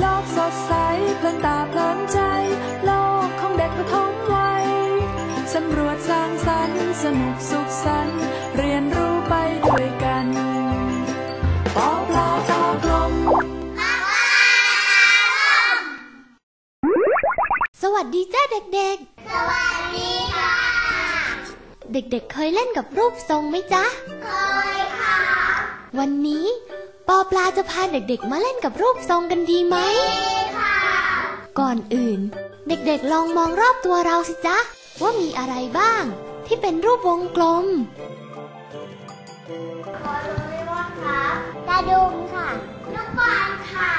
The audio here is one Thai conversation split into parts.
โลกสดใสเพลินตาเพลินใจ โลกของเด็กประถมวัยสำรวจสร้างสรรค์สนุกสุขสันต์เรียนรู้ไปด้วยกันปอปลาตากลมสวัสดีจ้าเด็กๆ สวัสดีค่ะ เด็กๆ เคยเล่นกับรูปทรงไหมจ๊ะ เคยค่ะ วันนี้ ปอปลาจะพาเด็กๆ มาเล่นกับรูปทรงกันดีไหมค่ะ ก่อนอื่น เด็กๆลองมองรอบตัวเราสิจ๊ะ ว่ามีอะไรบ้าง ที่เป็นรูปวงกลมกระดุมค่ะลูกบอลค่ะ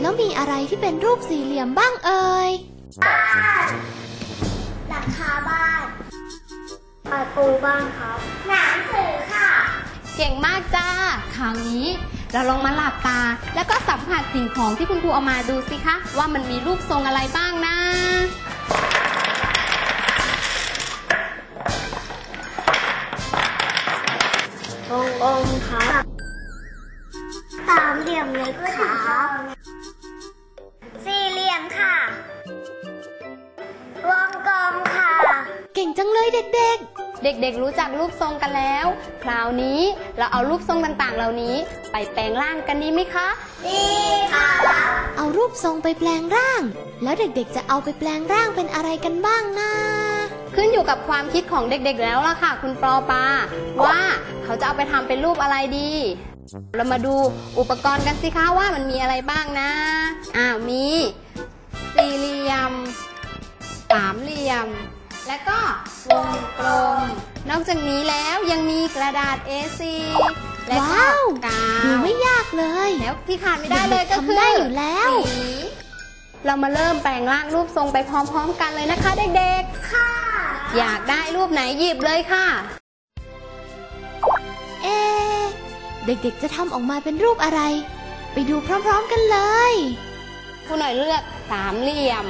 แล้วมีอะไรที่เป็นรูปสี่เหลี่ยมบ้างเอ่ยหลังคาบ้านประตูบ้านครับ หนังสือค่ะ เก่งมากจ้า คราวนี้ เราลองมาหลับตา แล้วก็สัมผัสสิ่งของที่คุณครูเอามาดูสิคะ ว่ามันมีรูปทรงอะไรบ้างนะวงกลมครับสามเหลี่ยมเล็กครับสี่เหลี่ยมค่ะ วงกลมค่ะ เก่งจังเลยเด็ก เด็กๆรู้จักรูปทรงกันแล้ว คราวนี้เราเอารูปทรงต่างๆ เหล่านี้ ไปแปลงร่างกันดีไหมคะ ดีค่ะๆเอารูปทรงไปแปลงร่าง แล้วเด็กๆจะเอาไปแปลงร่างเป็นอะไรกันบ้างนะ ขึ้นอยู่กับความคิดของเด็กๆแล้วล่ะค่ะ คุณปอปาว่าเขาจะเอาไปทำเป็นรูปอะไรดี เรามาดูอุปกรณ์กันสิคะว่ามันมีอะไรบ้างนะอ้าวมีสี่เหลี่ยม สามเหลี่ยม และก็วงกลมน อกจากนี้แล้วยังมีกระดาษ A4 และก็ว้าวกาดูวไม่ยากเลยแล้วที่ขาดไม่ได้เลยก็คือเด็กๆทำได้อยู่แล้วสีเรามาเริ่มแปลงร่างรูปทรงไปพร้อม ๆ กันเลยนะคะเด็กๆค่ะ อยากได้รูปไหนหยิบเลยค่ะ เอะเด็กๆจะทำออกมาเป็นรูปอะไร ไปดูพร้อมๆกันเลยผู้หน่อยเลือกสามเหลี่ยม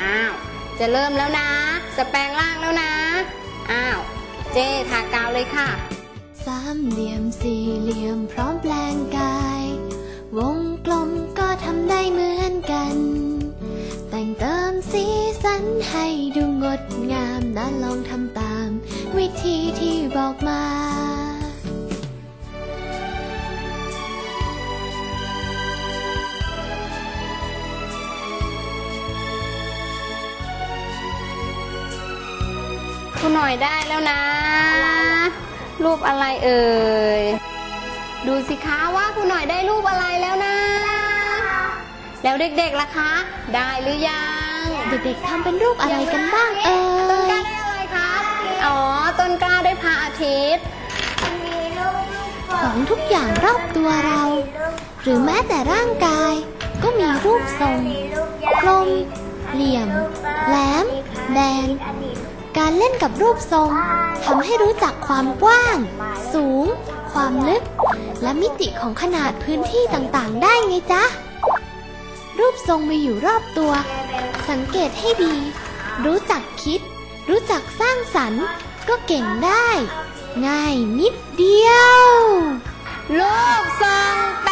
อ้าว จะเริ่มแล้วนะ จะแปลงร่างแล้วนะ อ้าว เจทากาวเลยค่ะ สามเหลี่ยมสี่เหลี่ยมพร้อมแปลงกาย วงกลมก็ทำได้เหมือนกัน แต่งเติมสีสันให้ดูงดงามนะลองทำตาม วิธีที่บอกมาผู้หน่อยได้แล้วนะ รูปอะไรเอ่ย ดูสิคะว่าผู้หน่อยได้รูปอะไรแล้วนะ แล้วเด็กๆล่ะคะ ได้หรือยัง เด็กๆทำเป็นรูปอะไรกันบ้างเอ่ต้นกยล้าได้อะไรครับ อ๋อ ต้นกล้าได้พระอาทิตย์มีลูกของทุกอย่างรอบตัวเรา หรือแม้แต่ร่างกาย ก็มีรูปทรงกลม เหลี่ยม แหลม แบน การเล่นกับรูปทรงทำให้รู้จักความกว้าง สูง ความลึก และมิติของขนาดพื้นที่ต่างๆ ได้ไงจ๊ะ รูปทรงมีอยู่รอบตัว สังเกตให้ดี รู้จักคิด รู้จักสร้างสรรค์ ก็เก่งได้ ง่ายนิดเดียว รูปทรงแป